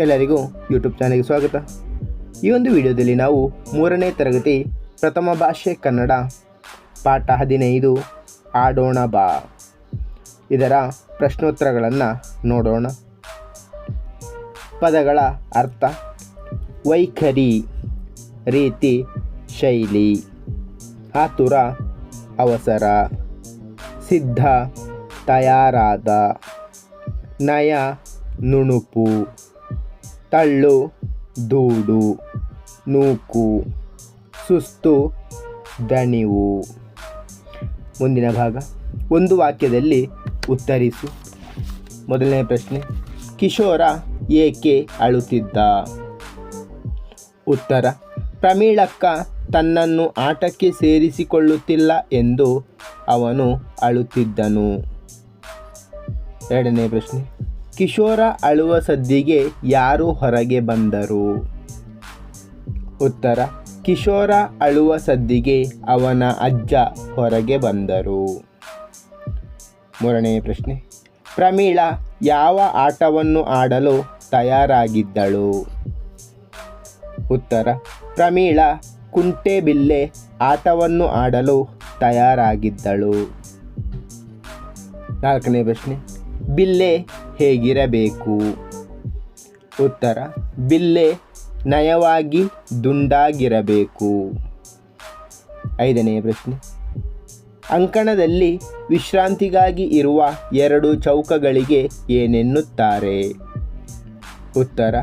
ಎಲ್ಲರಿಗೂ ಯೂಟ್ಯೂಬ್ ಚಾನಲ್ಗೆ ಸ್ವಾಗತ. ಈ ಒಂದು ವಿಡಿಯೋದಲ್ಲಿ ನಾವು ಮೂರನೇ ತರಗತಿ ಪ್ರಥಮ ಭಾಷೆ ಕನ್ನಡ ಪಾಠ ಹದಿನೈದು ಆಡೋಣ ಬಾ. ಇದರ ಪ್ರಶ್ನೋತ್ತರಗಳನ್ನು ನೋಡೋಣ. ಪದಗಳ ಅರ್ಥ, ವೈಖರಿ, ರೀತಿ, ಶೈಲಿ, ಆತುರ, ಅವಸರ, ಸಿದ್ಧ, ತಯಾರಾದ, ನಯ, ನುಣುಪು. ತಳ್ಳು, ದೂಡು, ನೂಕು, ಸುಸ್ತು, ದಣಿವು. ಮುಂದಿನ ಭಾಗ, ಒಂದು ವಾಕ್ಯದಲ್ಲಿ ಉತ್ತರಿಸು. ಮೊದಲನೇ ಪ್ರಶ್ನೆ, ಕಿಶೋರ ಏಕೆ ಅಳುತ್ತಿದ್ದ? ಉತ್ತರ, ಪ್ರಮೀಳಕ್ಕ ತನ್ನನ್ನು ಆಟಕ್ಕೆ ಸೇರಿಸಿಕೊಳ್ಳುತ್ತಿಲ್ಲ ಎಂದು ಅವನು ಅಳುತ್ತಿದ್ದನು. ಎರಡನೇ ಪ್ರಶ್ನೆ ಕಿಶೋರ ಅಳುವ ಸದ್ದಿಗೆ ಯಾರು ಹೊರಗೆ ಬಂದರು? ಉತ್ತರ, ಕಿಶೋರ ಅಳುವ ಸದ್ದಿಗೆ ಅವನ ಅಜ್ಜ ಹೊರಗೆ ಬಂದರು. ಮೂರನೇ ಪ್ರಶ್ನೆ, ಪ್ರಮೀಳ ಯಾವ ಆಟವನ್ನು ಆಡಲು ತಯಾರಾಗಿದ್ದಳು? ಉತ್ತರ, ಪ್ರಮೀಳ ಕುಂಟೆಬಿಲ್ಲೆ ಆಟವನ್ನು ಆಡಲು ತಯಾರಾಗಿದ್ದಳು. ನಾಲ್ಕನೇ ಪ್ರಶ್ನೆ, ಬಿಲ್ಲೆ ಹೇಗಿರಬೇಕು? ಉತ್ತರ, ಬಿಲ್ಲೆ ನಯವಾಗಿ ದುಂಡಾಗಿರಬೇಕು. ಐದನೇ ಪ್ರಶ್ನೆ. ಅಂಕಣದಲ್ಲಿ ವಿಶ್ರಾಂತಿಗಾಗಿ ಇರುವ ಎರಡು ಚೌಕಗಳಿಗೆ ಏನೆನ್ನುತ್ತಾರೆ? ಉತ್ತರ,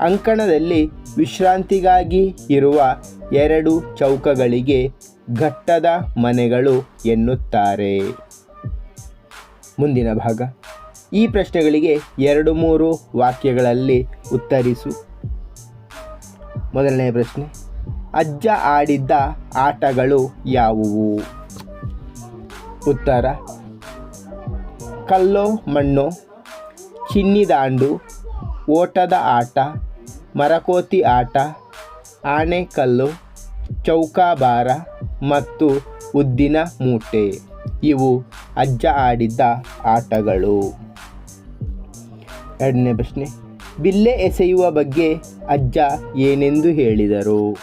ಅಂಕಣದಲ್ಲಿ ವಿಶ್ರಾಂತಿಗಾಗಿ ಇರುವ ಎರಡು ಚೌಕಗಳಿಗೆ ಘಟ್ಟದ ಮನೆಗಳು ಎನ್ನುತ್ತಾರೆ. ಮುಂದಿನ ಭಾಗ. ಈ ಪ್ರಶ್ನೆಗಳಿಗೆ ಎರಡು ಮೂರು ವಾಕ್ಯಗಳಲ್ಲಿ ಉತ್ತರಿಸು. ಮೊದಲನೇ ಪ್ರಶ್ನೆ, ಅಜ್ಜ ಆಡಿದ್ದ ಆಟಗಳು ಯಾವುವು? ಉತ್ತರ, ಕಲ್ಲೋ ಮಣ್ಣು, ಚಿನ್ನಿದಾಂಡು, ಓಟದ ಆಟ, ಮರಕೋತಿ ಆಟ ಆಣೆಕಲ್ಲು ಚೌಕಾಬಾರ ಮತ್ತು ಉದ್ದಿನ ಮೂಟೆ. ಇವು ಅಜ್ಜ ಆಡಿದ್ದ ಆಟಗಳು. ಎರಡನೇ ಪ್ರಶ್ನೆ, ಬಿಲ್ಲೆ ಎಸೆಯುವ ಬಗ್ಗೆ ಅಜ್ಜ ಏನೆಂದು ಹೇಳಿದರು?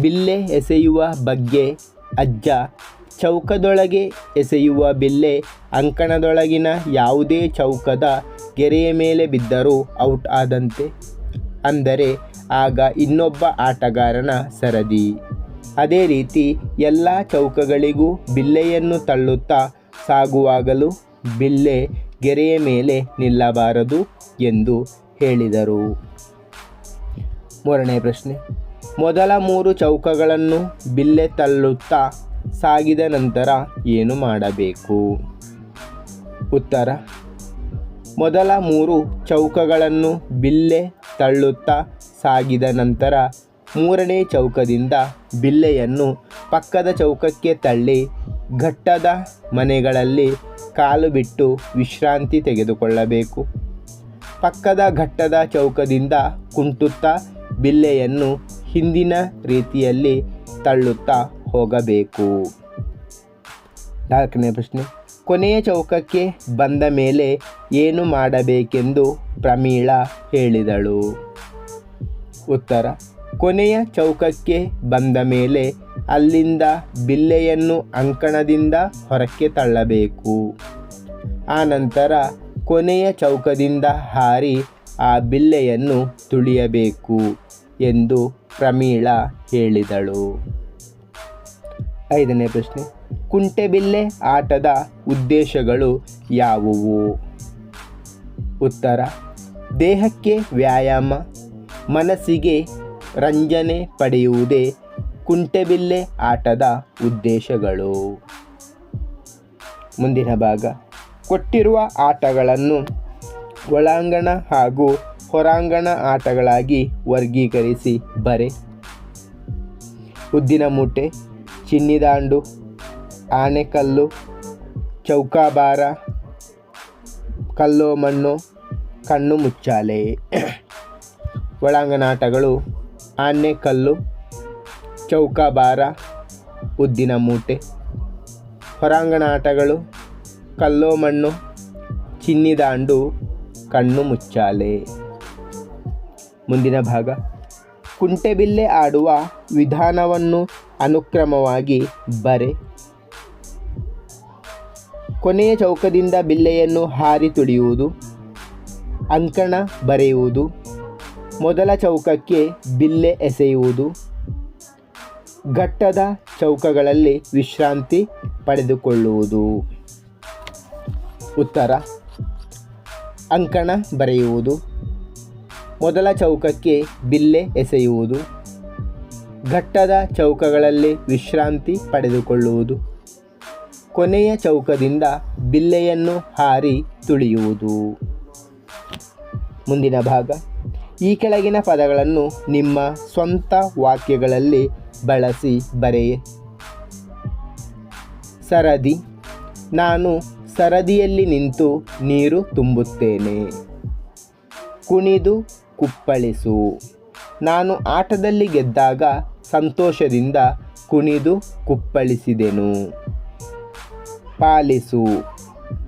ಬಿಲ್ಲೆ ಎಸೆಯುವ ಬಗ್ಗೆ ಅಜ್ಜ, ಚೌಕದೊಳಗೆ ಎಸೆಯುವ ಬಿಲ್ಲೆ ಅಂಕಣದೊಳಗಿನ ಯಾವುದೇ ಚೌಕದ ಗೆರೆಯ ಮೇಲೆ ಬಿದ್ದರೂ ಔಟ್ ಆದಂತೆ. ಅಂದರೆ, ಆಗ ಇನ್ನೊಬ್ಬ ಆಟಗಾರನ ಸರದಿ. ಅದೇ ರೀತಿ ಎಲ್ಲ ಚೌಕಗಳಿಗೂ ಬಿಲ್ಲೆಯನ್ನು ತಳ್ಳುತ್ತಾ ಸಾಗುವಾಗಲೂ ಬಿಲ್ಲೆ ಗೆರೆಯ ಮೇಲೆ ನಿಲ್ಲಬಾರದು ಎಂದು ಹೇಳಿದರು. ಮೂರನೇ ಪ್ರಶ್ನೆ. ಮೊದಲ ಮೂರು ಚೌಕಗಳನ್ನು ಬಿಲ್ಲೆ ತಳ್ಳುತ್ತಾ ಸಾಗಿದ ನಂತರ ಏನು ಮಾಡಬೇಕು? ಉತ್ತರ. ಮೊದಲ ಮೂರು ಚೌಕಗಳನ್ನು ಬಿಲ್ಲೆ ತಳ್ಳುತ್ತಾ ಸಾಗಿದ ನಂತರ ಮೂರನೇ ಚೌಕದಿಂದ ಬಿಲ್ಲೆಯನ್ನು ಪಕ್ಕದ ಚೌಕಕ್ಕೆ ತಳ್ಳಿ ಘಟ್ಟದ ಮನೆಗಳಲ್ಲಿ ಕಾಲು ಬಿಟ್ಟು ವಿಶ್ರಾಂತಿ ತೆಗೆದುಕೊಳ್ಳಬೇಕು. ಪಕ್ಕದ ಘಟ್ಟದ ಚೌಕದಿಂದ ಕುಂಟುತ್ತಾ ಬಿಲ್ಲೆಯನ್ನು ಹಿಂದಿನ ರೀತಿಯಲ್ಲಿ ತಳ್ಳುತ್ತಾ ಹೋಗಬೇಕು. ನಾಲ್ಕನೇ ಪ್ರಶ್ನೆ. ಕೊನೆಯ ಚೌಕಕ್ಕೆ ಬಂದ ಮೇಲೆ ಏನು ಮಾಡಬೇಕೆಂದು ಪ್ರಮೀಳ ಹೇಳಿದಳು. ಉತ್ತರ. ಕೊನೆಯ ಚೌಕಕ್ಕೆ ಬಂದ ಮೇಲೆ ಅಲ್ಲಿಂದ ಬಿಲ್ಲೆಯನ್ನು ಅಂಕಣದಿಂದ ಹೊರಕ್ಕೆ ತಳ್ಳಬೇಕು. ಆನಂತರ ಕೊನೆಯ ಚೌಕದಿಂದ ಹಾರಿ ಆ ಬಿಲ್ಲೆಯನ್ನು ತುಳಿಯಬೇಕು ಎಂದು ಪ್ರಮೀಳ ಹೇಳಿದಳು. ಐದನೇ ಪ್ರಶ್ನೆ. ಕುಂಟೆಬಿಲ್ಲೆ ಆಟದ ಉದ್ದೇಶಗಳು ಯಾವುವು? ಉತ್ತರ. ದೇಹಕ್ಕೆ ವ್ಯಾಯಾಮ, ಮನಸ್ಸಿಗೆ ರಂಜನೆ ಪಡೆಯುವುದೇ ಕುಂಟೆಬಿಲ್ಲೆ ಆಟದ ಉದ್ದೇಶಗಳು. ಮುಂದಿನ ಭಾಗ. ಕೊಟ್ಟಿರುವ ಆಟಗಳನ್ನು ಒಳಾಂಗಣ ಹಾಗೂ ಹೊರಾಂಗಣ ಆಟಗಳಾಗಿ ವರ್ಗೀಕರಿಸಿ ಬರೆ. ಉದ್ದಿನ ಮೂಟೆ, ಚಿನ್ನಿದಾಂಡು, ಆನೆಕಲ್ಲು, ಚೌಕಾಬಾರ ಕಲ್ಲೋ ಮಣ್ಣು ಕಣ್ಣು ಮುಚ್ಚಾಲೆ. ಒಳಾಂಗಣ ಆಟಗಳು ಆನೆಕಲ್ಲು ಚೌಕಾಬಾರ ಉದ್ದಿನ ಮೂಟೆ, ಹೊರಾಂಗಣ ಆಟಗಳು, ಕಲ್ಲೋ ಮಣ್ಣು ಚಿನ್ನಿದಾಂಡು ಕಣ್ಣು ಮುಚ್ಚಾಲೆ. ಮುಂದಿನ ಭಾಗ. ಕುಂಟೆಬಿಲ್ಲೆ ಆಡುವ ವಿಧಾನವನ್ನು ಅನುಕ್ರಮವಾಗಿ ಬರೆ. ಕೊನೆಯ ಚೌಕದಿಂದ ಬಿಲ್ಲೆಯನ್ನು ಹಾರಿ ತುಳಿಯುವುದು ಅಂಕಣ ಬರೆಯುವುದು, ಮೊದಲ ಚೌಕಕ್ಕೆ ಬಿಲ್ಲೆ ಎಸೆಯುವುದು ಘಟ್ಟದ ಚೌಕಗಳಲ್ಲಿ ವಿಶ್ರಾಂತಿ ಪಡೆದುಕೊಳ್ಳುವುದು. ಉತ್ತರ. ಅಂಕಣ ಬರೆಯುವುದು. ಮೊದಲ ಚೌಕಕ್ಕೆ ಬಿಲ್ಲೆ ಎಸೆಯುವುದು. ಘಟ್ಟದ ಚೌಕಗಳಲ್ಲಿ ವಿಶ್ರಾಂತಿ ಪಡೆದುಕೊಳ್ಳುವುದು. ಕೊನೆಯ ಚೌಕದಿಂದ ಬಿಲ್ಲೆಯನ್ನು ಹಾರಿ ತುಳಿಯುವುದು. ಮುಂದಿನ ಭಾಗ. ಈ ಕೆಳಗಿನ ಪದಗಳನ್ನು ನಿಮ್ಮ ಸ್ವಂತ ವಾಕ್ಯಗಳಲ್ಲಿ ಬಳಸಿ ಬರೆಯೆ ಸರದಿ, ನಾನು ಸರದಿಯಲ್ಲಿ ನಿಂತು ನೀರು ತುಂಬುತ್ತೇನೆ. ಕುಣಿದು ಕುಪ್ಪಳಿಸು. ನಾನು ಆಟದಲ್ಲಿ ಗೆದ್ದಾಗ ಸಂತೋಷದಿಂದ ಕುಣಿದು ಕುಪ್ಪಳಿಸಿದೆನು. ಪಾಲಿಸು.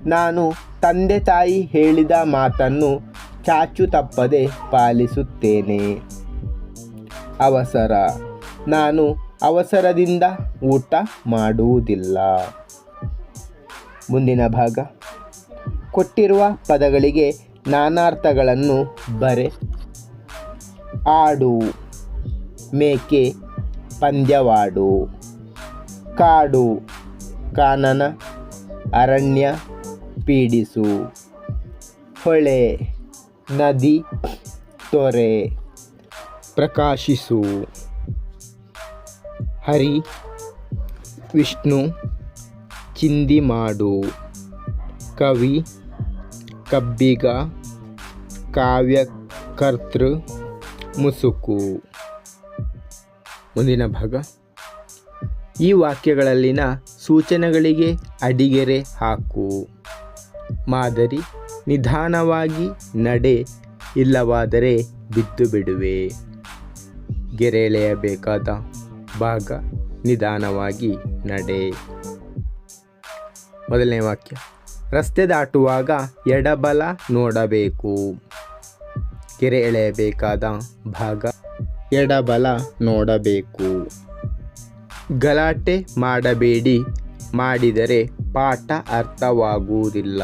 ನಾನು ತಂದೆ ತಾಯಿ ಹೇಳಿದ ಮಾತನ್ನು ಚಾಚು ತಪ್ಪದೆ ಪಾಲಿಸುತ್ತೇನೆ. ಅವಸರ. ನಾನು ಅವಸರದಿಂದ ಊಟ ಮಾಡುವುದಿಲ್ಲ. ಮುಂದಿನ ಭಾಗ. ಕೊಟ್ಟಿರುವ ಪದಗಳಿಗೆ ನಾನಾರ್ಥಗಳನ್ನು ಬರೆ. ಆಡು, ಮೇಕೆ, ಪಂದ್ಯವಾಡು. ಕಾಡು, ಕಾನನ, ಅರಣ್ಯ, ಪೀಡಿಸು. ಹೊಳೆ, ನದಿ, ತೊರೆ. ಪ್ರಕಾಶಿಸು. ಹರಿ, ವಿಷ್ಣು, ಚಿಂದಿ ಮಾಡು, ಕವಿ, ಕಬ್ಬಿಗ, ಕಾವ್ಯಕರ್ತೃ, ಮುಸುಕು. ಮುಂದಿನ ಭಾಗ. ಈ ವಾಕ್ಯಗಳಲ್ಲಿನ ಸೂಚನೆಗಳಿಗೆ ಅಡಿಗೆರೆ ಹಾಕು. ಮಾದರಿ, ನಿಧಾನವಾಗಿ ನಡೆ, ಇಲ್ಲವಾದರೆ ಬಿದ್ದು ಬಿಡುವೆ. ಗೆರೆ ಎಳೆಯಬೇಕಾದ ಭಾಗ ನಿಧಾನವಾಗಿ ನಡೆ. ಮೊದಲನೇ ವಾಕ್ಯ. ರಸ್ತೆ ದಾಟುವಾಗ ಎಡಬಲ ನೋಡಬೇಕು. ಕೆರೆ ಎಳೆಯಬೇಕಾದ ಭಾಗ ಎಡಬಲ ನೋಡಬೇಕು. ಗಲಾಟೆ ಮಾಡಬೇಡಿ. ಮಾಡಿದರೆ ಪಾಠ ಅರ್ಥವಾಗುವುದಿಲ್ಲ.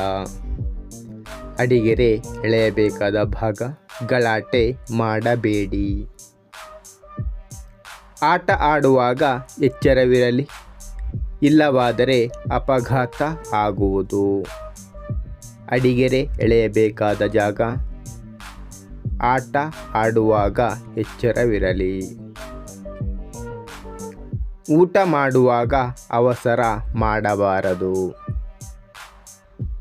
ಅಡಿಗೆರೆ ಎಳೆಯಬೇಕಾದ ಭಾಗ ಗಲಾಟೆ ಮಾಡಬೇಡಿ. ಆಟ ಆಡುವಾಗ ಎಚ್ಚರವಿರಲಿ. ಇಲ್ಲವಾದರೆ ಅಪಘಾತ ಆಗುವುದು. ಅಡಿಗೆರೆ ಎಳೆಯಬೇಕಾದ ಜಾಗ. ಆಟ ಆಡುವಾಗ ಎಚ್ಚರವಿರಲಿ. ಊಟ ಮಾಡುವಾಗ ಅವಸರ ಮಾಡಬಾರದು.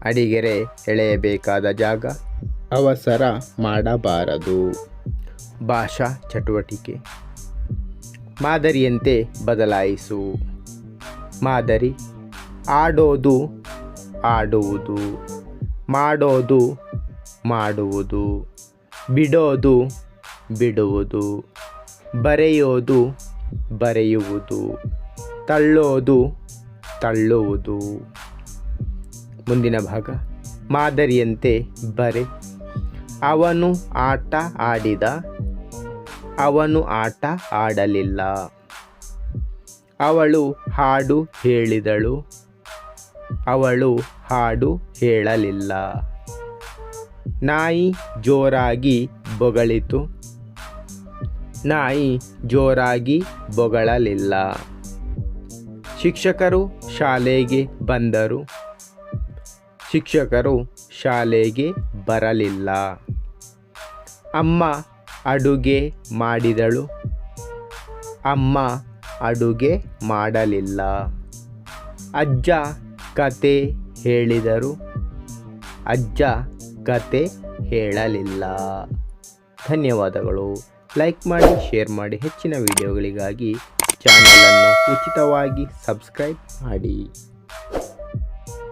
ಅಡಿಗೆರೆ ಎಳೆಯಬೇಕಾದ ಜಾಗ. ಅವಸರ ಮಾಡಬಾರದು. ಭಾಷಾ ಚಟುವಟಿಕೆ. ಮಾದರಿಯಂತೆ ಬದಲಾಯಿಸು. ಮಾದರಿ, ಆಡೋದು, ಆಡುವುದು. ಮಾಡೋದು, ಮಾಡುವುದು. ಬಿಡೋದು, ಬಿಡುವುದು. ಬರೆಯೋದು, ಬರೆಯುವುದು. ತಳ್ಳೋದು, ತಳ್ಳುವುದು. ಮುಂದಿನ ಭಾಗ. ಮಾದರಿಯಂತೆ ಬರೆ. ಅವನು ಆಟ ಆಡಿದ ಅವನು ಆಟ ಆಡಲಿಲ್ಲ. ಅವಳು ಹಾಡು ಹೇಳಿದಳು. ಅವಳು ಹಾಡು ಹೇಳಲಿಲ್ಲ. ನಾಯಿ ಜೋರಾಗಿ ಬೊಗಳಿತು. ನಾಯಿ ಜೋರಾಗಿ ಬೊಗಳಲಿಲ್ಲ. ಶಿಕ್ಷಕರು ಶಾಲೆಗೆ ಬಂದರು. ಶಿಕ್ಷಕರು ಶಾಲೆಗೆ ಬರಲಿಲ್ಲ. ಅಮ್ಮ ಅಡುಗೆ ಮಾಡಿದಳು. ಅಮ್ಮ ಅಡುಗೆ ಮಾಡಲಿಲ್ಲ. ಅಜ್ಜ ಕತೆ ಹೇಳಿದರು. ಅಜ್ಜ ಕತೆ ಹೇಳಲಿಲ್ಲ. ಧನ್ಯವಾದಗಳು. ಲೈಕ್ ಮಾಡಿ, ಶೇರ್ ಮಾಡಿ. ಹೆಚ್ಚಿನ ವಿಡಿಯೋಗಳಿಗಾಗಿ ಚಾನಲನ್ನು ಉಚಿತವಾಗಿ ಸಬ್ಸ್ಕ್ರೈಬ್ ಮಾಡಿ.